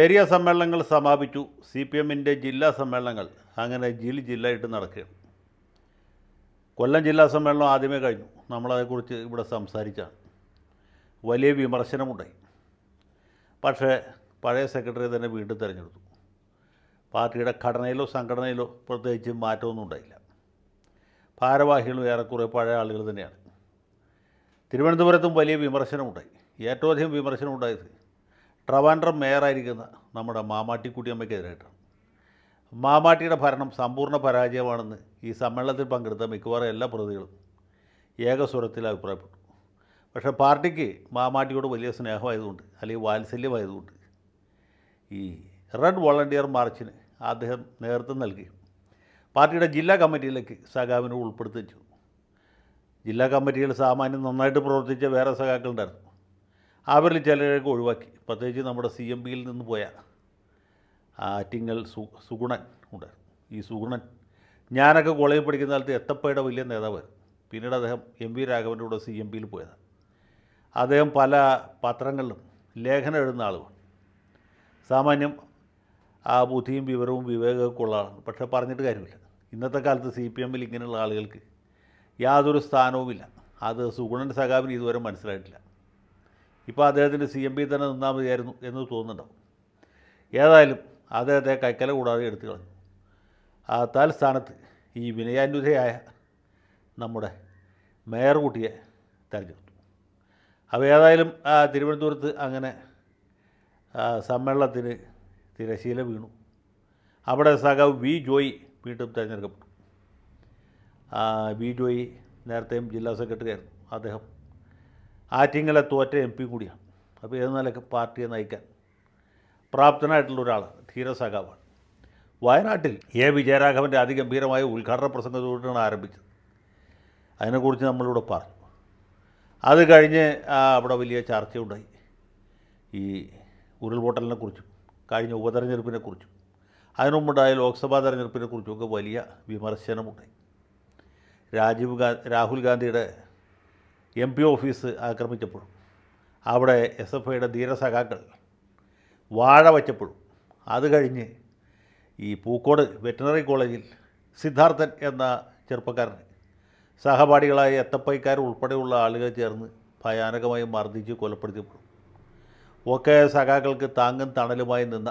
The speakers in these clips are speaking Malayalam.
ഏരിയ സമ്മേളനങ്ങൾ സമാപിച്ചു. സി പി എമ്മിന്റെ ജില്ലാ സമ്മേളനങ്ങൾ. അങ്ങനെ ജില്ല ജില്ലയായിട്ട് നടക്കുകയാണ്. കൊല്ലം ജില്ലാ സമ്മേളനം ആദ്യമേ കഴിഞ്ഞു. നമ്മളതേക്കുറിച്ച് ഇവിടെ സംസാരിച്ചാണ്. വലിയ വിമർശനമുണ്ടായി. പക്ഷേ പഴയ സെക്രട്ടറി തന്നെ വീണ്ടും തിരഞ്ഞെടുത്തു. പാർട്ടിയുടെ ഘടനയിലോ സംഘടനയിലോ പ്രത്യേകിച്ച് മാറ്റമൊന്നും ഉണ്ടായില്ല. ഭാരവാഹികളും ഏറെക്കുറെ പഴയ ആളുകൾ തന്നെയാണ്. തിരുവനന്തപുരത്തും വലിയ വിമർശനമുണ്ടായി. ഏറ്റവും അധികം വിമർശനം ഉണ്ടായത് ട്രവാൻഡ്രം മേയറായിരിക്കുന്ന നമ്മുടെ മാമാട്ടിക്കുട്ടിയമ്മയ്ക്കെതിരായിട്ടാണ് മാമാട്ടിയുടെ ഭരണം സമ്പൂർണ പരാജയമാണെന്ന് ഈ സമ്മേളനത്തിൽ പങ്കെടുത്ത മിക്കവാറും എല്ലാ പ്രതികളും ഏകസ്വരത്തിൽ അഭിപ്രായപ്പെട്ടു. പക്ഷേ പാർട്ടിക്ക് മാമാട്ടിയോട് വലിയ സ്നേഹമായതുകൊണ്ട് അല്ലെങ്കിൽ വാത്സല്യമായതുകൊണ്ട് ഈ റെഡ് വോളണ്ടിയർ മാർച്ചിന് അദ്ദേഹം നേതൃത്വം നൽകി. പാർട്ടിയുടെ ജില്ലാ കമ്മിറ്റിയിലേക്ക് സഖാവിനെ ഉൾപ്പെടുത്തിച്ചു ജില്ലാ കമ്മിറ്റിയിൽ സാമാന്യം നന്നായിട്ട് പ്രവർത്തിച്ച വേറെ സഖാക്കളുണ്ടായിരുന്നു. അവരിൽ ചിലരൊക്കെ ഒഴിവാക്കി. പ്രത്യേകിച്ച് നമ്മുടെ സി എം പിയിൽ നിന്ന് പോയ ആറ്റിങ്ങൽ സു സുഗുണൻ ഉണ്ട്. ഈ സുഗുണൻ. ഞാനൊക്കെ കോളേജിൽ പഠിക്കുന്ന കാലത്ത് എത്തപ്പയുടെ വലിയ നേതാവ് പിന്നീട് അദ്ദേഹം എം വി രാഘവന്റെ കൂടെ സി എം പിയിൽ പോയതാണ്. അദ്ദേഹം പല പത്രങ്ങളിലും ലേഖനം എഴുതുന്ന ആളുമാണ്. സാമാന്യം ആ ബുദ്ധിയും വിവരവും വിവേകമൊക്കെ ഉള്ള ആളാണ്. പക്ഷേ പറഞ്ഞിട്ട് കാര്യമില്ല. ഇന്നത്തെ കാലത്ത് സി പി എമ്മിൽ ഇങ്ങനെയുള്ള ആളുകൾക്ക് യാതൊരു സ്ഥാനവുമില്ല. അത് സുഗുണൻ സഖാവിന് ഇതുവരെ മനസ്സിലായിട്ടില്ല. ഇപ്പോൾ അദ്ദേഹത്തിന്റെ സി എം പി തന്നെ നിന്നാൽ മതിയായിരുന്നു എന്ന് തോന്നുന്നുണ്ടാവും. ഏതായാലും അദ്ദേഹത്തെ കൈക്കല കൂടാതെ എടുത്തു കളഞ്ഞു. ആ തൽസ്ഥാനത്ത് ഈ വിനയാന്വിതയായ നമ്മുടെ മേയർ കുട്ടിയെ തിരഞ്ഞെടുത്തു. അപ്പോൾ ഏതായാലും തിരുവനന്തപുരത്ത് അങ്ങനെ സമ്മേളനത്തിന് തിരശീല വീണു. അവിടെ സഖാവ് വി ജോയി വീണ്ടും തിരഞ്ഞെടുക്കപ്പെട്ടു. വി ജോയി നേരത്തെയും ജില്ലാ സെക്രട്ടറി ആയിരുന്നു അദ്ദേഹം ആറ്റിങ്ങലെ തോറ്റ എം പി കൂടിയാണ്. അപ്പോൾ ഏത് നിലയ്ക്ക് പാർട്ടിയെ നയിക്കാൻ? പ്രാപ്തനായിട്ടുള്ള ഒരാൾ ധീരസഖാവാണ്. വയനാട്ടിൽ എ വിജയരാഘവന്റെ അതിഗംഭീരമായ ഉദ്ഘാടന പ്രസംഗത്തോടാണ് ആരംഭിച്ചത്. അതിനെക്കുറിച്ച് നമ്മളിവിടെ പറഞ്ഞു. അത് കഴിഞ്ഞ് അവിടെ വലിയ ചർച്ചയുണ്ടായി. ഈ ഉരുൾപൊട്ടലിനെ കുറിച്ചും കഴിഞ്ഞ ഉപതെരഞ്ഞെടുപ്പിനെ കുറിച്ചും അതിനുമുണ്ടായ ലോക്സഭാ തെരഞ്ഞെടുപ്പിനെ കുറിച്ചുമൊക്കെ വലിയ വിമർശനമുണ്ടായി. രാജീവ് ഗാ രാഹുൽ ഗാന്ധിയുടെ എം പി ഓഫീസ് ആക്രമിച്ചപ്പോഴും അവിടെ എസ് എഫ് ഐയുടെ ധീരസഖാക്കൾ വാഴ വച്ചപ്പോഴും അത് കഴിഞ്ഞ് ഈ പൂക്കോട് വെറ്റിനറി കോളേജിൽ സിദ്ധാർത്ഥൻ എന്ന ചെറുപ്പക്കാരൻ സഹപാഠികളായ എത്തപ്പൈക്കാർ ഉൾപ്പെടെയുള്ള ആളുകൾ ചേർന്ന് ഭയാനകമായി മർദ്ദിച്ച് കൊലപ്പെടുത്തിയപ്പോഴും ഒക്കെ സഖാക്കൾക്ക് താങ്ങും തണലുമായി നിന്ന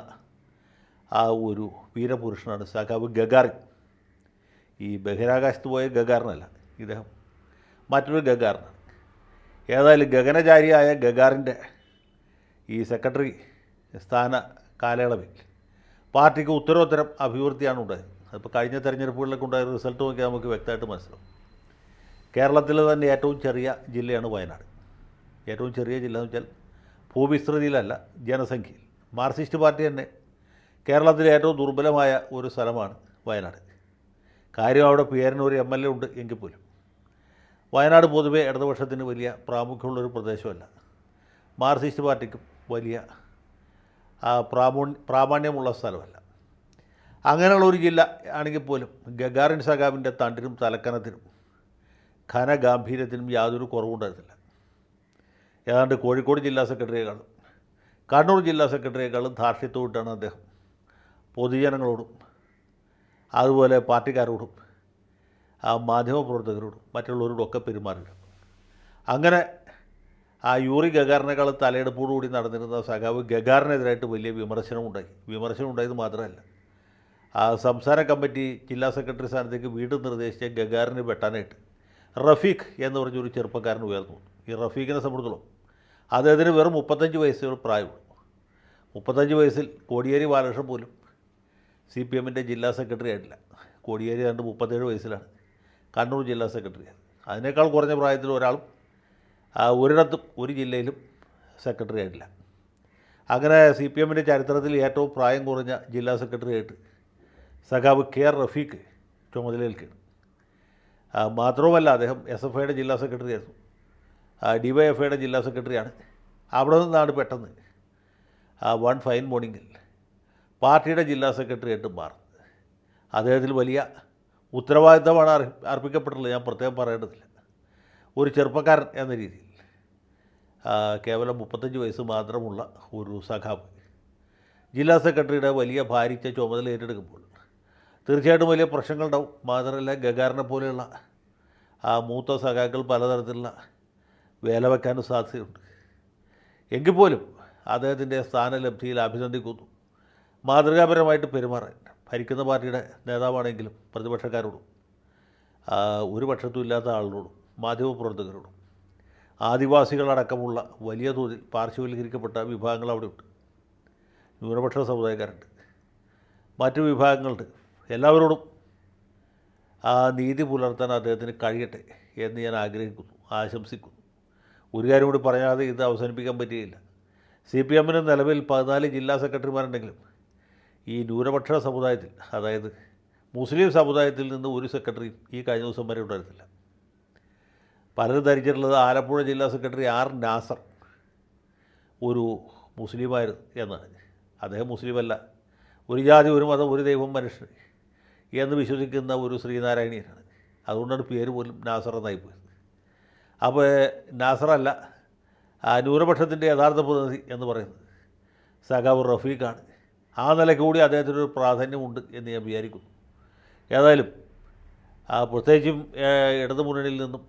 ആ ഒരു വീരപുരുഷനാണ് സഖാവ് ഗഗാറിൻ. ഈ ബഹിരാകാശത്ത് പോയ ഗഗാറിനല്ല ഇദ്ദേഹം മറ്റൊരു ഗഗാറിനാണ്. ഏതായാലും ഗഗനചാരിയായ ഗഗാറിന്റെ ഈ സെക്രട്ടറി സ്ഥാന കാലയളവിൽ പാർട്ടിക്ക് ഉത്തരോത്തരം അഭിവൃദ്ധിയാണ് ഉണ്ടായത്. അതിപ്പോൾ കഴിഞ്ഞ തെരഞ്ഞെടുപ്പുകളിലൊക്കെ ഉണ്ടായ റിസൾട്ട് നോക്കിയാൽ നമുക്ക് വ്യക്തമായിട്ട് മനസ്സിലാവും. കേരളത്തിൽ തന്നെ ഏറ്റവും ചെറിയ ജില്ലയാണ് വയനാട്. ഏറ്റവും ചെറിയ ജില്ല എന്ന് വെച്ചാൽ ഭൂവിസ്തൃതിയിലല്ല ജനസംഖ്യയിൽ. മാർക്സിസ്റ്റ് പാർട്ടി തന്നെ കേരളത്തിലെ ഏറ്റവും ദുർബലമായ ഒരു സ്ഥലമാണ് വയനാട്. കാര്യം അവിടെ പേരിനൊരു എം എൽ എ ഉണ്ട് എങ്കിൽ പോലും. വയനാട് പൊതുവെ ഇടതുപക്ഷത്തിന് വലിയ പ്രാമുഖ്യമുള്ളൊരു പ്രദേശമല്ല. മാർക്സിസ്റ്റ് പാർട്ടിക്ക് വലിയ പ്രാമു പ്രാമോ പ്രാമാണ്യമുള്ള സ്ഥലമല്ല. അങ്ങനെയുള്ള ഒരു ജില്ല ആണെങ്കിൽ പോലും ഗഗാറിൻ സഖാവിന്റെ തണ്ടിനും തലക്കനത്തിനും ഘനഗാംഭീര്യത്തിനും യാതൊരു കുറവുണ്ടായിരുന്നില്ല. ഏതാണ്ട് കോഴിക്കോട് ജില്ലാ സെക്രട്ടറിയേക്കാളും കണ്ണൂർ ജില്ലാ സെക്രട്ടറിയേക്കാളും ധാർഷ്ട്യത്തോട്ടാണ് അദ്ദേഹം പൊതുജനങ്ങളോടും അതുപോലെ പാർട്ടിക്കാരോടും ആ മാധ്യമപ്രവർത്തകരോടും മറ്റുള്ളവരോടും ഒക്കെ പെരുമാറുക അങ്ങനെ ആ യൂറി ഗഗാറിനേക്കാൾ തലയെടുപ്പോടുകൂടി നടന്നിരുന്ന സഖാവ് ഗഗാറിനെതിരായിട്ട് വലിയ വിമർശനമുണ്ടായി. വിമർശനം ഉണ്ടായത് മാത്രമല്ല ആ സംസ്ഥാന കമ്മിറ്റി ജില്ലാ സെക്രട്ടറി സ്ഥാനത്തേക്ക് വീണ്ടും നിർദ്ദേശിച്ച ഗഗാറിന് വെട്ടാനായിട്ട് റഫീഖ് എന്ന് പറഞ്ഞൊരു ചെറുപ്പക്കാരൻ ഉയർന്നു. ഈ റഫീഖിനെ സംബന്ധിച്ചോളം അദ്ദേഹത്തിന് വെറും മുപ്പത്തഞ്ച് വയസ്സുകൾ പ്രായമുള്ളൂ. മുപ്പത്തഞ്ച് വയസ്സിൽ കോടിയേരി ബാലകൃഷ്ണൻ പോലും സി പി എമ്മിന്റെ ജില്ലാ സെക്രട്ടറി ആയിട്ടില്ല. കോടിയേരി രണ്ട് മുപ്പത്തേഴ് വയസ്സിലാണ്. കണ്ണൂർ ജില്ലാ സെക്രട്ടറി. അതിനേക്കാൾ കുറഞ്ഞ പ്രായത്തിൽ ഒരാളും ഒരിടത്തും ഒരു ജില്ലയിലും സെക്രട്ടറി ആയിട്ടില്ല. അങ്ങനെ സി പി എമ്മിന്റെ ചരിത്രത്തിൽ ഏറ്റവും പ്രായം കുറഞ്ഞ ജില്ലാ സെക്രട്ടറി ആയിട്ട് സഖാവ് കെ ആർ റഫീഖ് ചുമതലയിൽക്കാണ് മാത്രവുമല്ല അദ്ദേഹം എസ് എഫ് ഐയുടെ ജില്ലാ സെക്രട്ടറി ആയിരുന്നു. ഡി വൈ എഫ് ഐയുടെ ജില്ലാ സെക്രട്ടറിയാണ് അവിടെ നിന്നാണ് പെട്ടെന്ന് വൺ ഫൈൻ മോർണിംഗിൽ പാർട്ടിയുടെ ജില്ലാ സെക്രട്ടറി ആയിട്ട് മാറുന്നത്. അദ്ദേഹത്തിൽ വലിയ ഉത്തരവാദിത്തമാണ് അർപ്പിക്കപ്പെട്ടുള്ളത് ഞാൻ പ്രത്യേകം പറയേണ്ടതില്ല. ഒരു ചെറുപ്പക്കാരൻ എന്ന രീതിയിൽ കേവലം മുപ്പത്തഞ്ച് വയസ്സ് മാത്രമുള്ള ഒരു സഖാവ്. ജില്ലാ സെക്രട്ടറിയുടെ വലിയ ഭാരിച്ച ചുമതല ഏറ്റെടുക്കുമ്പോൾ തീർച്ചയായിട്ടും വലിയ പ്രശ്നങ്ങളുണ്ടാവും മാത്രമല്ല ഗഗാറിനെ പോലെയുള്ള ആ മൂത്ത സഖാക്കൾ പലതരത്തിലുള്ള വേല വയ്ക്കാനും സാധ്യതയുണ്ട്. എങ്കിൽ പോലും അദ്ദേഹത്തിന്റെ സ്ഥാനലബ്ധിയിൽ അഭിനന്ദിക്കുന്നു. മാതൃകാപരമായിട്ട് പെരുമാറാൻ. ഭരിക്കുന്ന പാർട്ടിയുടെ നേതാവാണെങ്കിലും പ്രതിപക്ഷക്കാരോടും ഒരു പക്ഷത്തും ഇല്ലാത്ത ആളുകളോടും മാധ്യമപ്രവർത്തകരോടും ആദിവാസികളടക്കമുള്ള വലിയ തോതിൽ പാർശ്വവൽക്കരിക്കപ്പെട്ട വിഭാഗങ്ങൾ അവിടെയുണ്ട്. ന്യൂനപക്ഷ സമുദായക്കാരുണ്ട്. മറ്റു വിഭാഗങ്ങളുണ്ട്. എല്ലാവരോടും ആ നീതി പുലർത്താൻ അദ്ദേഹത്തിന് കഴിയട്ടെ എന്ന് ഞാൻ ആഗ്രഹിക്കുന്നു ആശംസിക്കുന്നു. ഒരു കാര്യം കൂടി പറയാതെ ഇത് അവസാനിപ്പിക്കാൻ പറ്റുകയില്ല. സി പി എമ്മിന് നിലവിൽ പതിനാല് ജില്ലാ സെക്രട്ടറിമാരുണ്ടെങ്കിലും ഈ ന്യൂനപക്ഷ സമുദായത്തിൽ അതായത് മുസ്ലിം സമുദായത്തിൽ നിന്ന് ഒരു സെക്രട്ടറി ഈ കഴിഞ്ഞ ദിവസം വരെ ഉണ്ടായിരുന്നില്ല. പലരും ധരിച്ചിട്ടുള്ളത് ആലപ്പുഴ ജില്ലാ സെക്രട്ടറി ആർ നാസർ ഒരു മുസ്ലിമായിരുന്നു എന്നാണ് അദ്ദേഹം മുസ്ലിമല്ല ഒരു ജാതി ഒരു മതം ഒരു ദൈവം മനുഷ്യൻ എന്ന് വിശ്വസിക്കുന്ന ഒരു ശ്രീനാരായണീയനാണ്. അതുകൊണ്ടാണ് പേര് പോലും നാസർ എന്നായി പോയത്. അപ്പോൾ നാസറല്ല ന്യൂനപക്ഷത്തിന്റെ യഥാർത്ഥ പ്രതിനിധി എന്ന് പറയുന്നത് സഖാവ് റഫീഖാണ്. ആ നിലയ്ക്ക് കൂടി അദ്ദേഹത്തിനൊരു പ്രാധാന്യമുണ്ട് എന്ന് ഞാൻ വിചാരിക്കുന്നു. ഏതായാലും പ്രത്യേകിച്ചും ഇടതുമുന്നണിയിൽ ഇടതു മുന്നണിയിൽ നിന്നും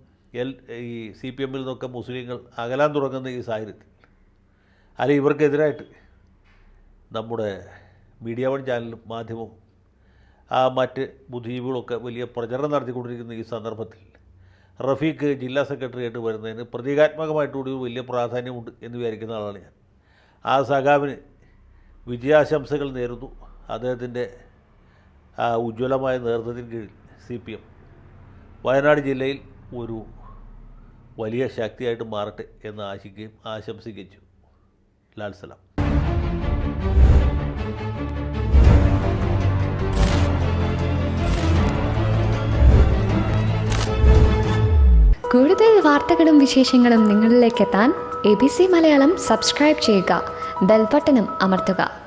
എൽ ഈ സി പി എമ്മിൽ നിന്നൊക്കെ മുസ്ലിങ്ങൾ അകലാൻ തുടങ്ങുന്ന ഈ സാഹചര്യത്തിൽ അല്ല ഇവർക്കെതിരായിട്ട് നമ്മുടെ മീഡിയ വൺ ചാനലും മാധ്യമവും ആ മറ്റ് ബുദ്ധിജീവികളൊക്കെ വലിയ പ്രചരണം നടത്തിക്കൊണ്ടിരിക്കുന്ന ഈ സന്ദർഭത്തിൽ റഫീഖ് ജില്ലാ സെക്രട്ടറി ആയിട്ട് വരുന്നതിന് പ്രതീകാത്മകമായിട്ടുകൂടി വലിയ പ്രാധാന്യമുണ്ട് എന്ന് വിചാരിക്കുന്ന ആളാണ് ഞാൻ. ആ സഖാവിന് വിജയാശംസകൾ നേരുന്നു അദ്ദേഹത്തിന്റെ ഉജ്ജ്വലമായ നേതൃത്വത്തിന് കീഴിൽ സി പി എം. വയനാട് ജില്ലയിൽ ഒരു വലിയ ശക്തിയായിട്ട് മാറട്ടെ എന്ന് ആശിക്കുകയും ആശംസിക്കുകയും ലാൽ സലാം. കൂടുതൽ വാർത്തകളും വിശേഷങ്ങളും നിങ്ങളിലേക്ക് എത്താൻ A B C Malayalam subscribe ചെയ്യുക. ബെൽബട്ടനും അമർത്തുക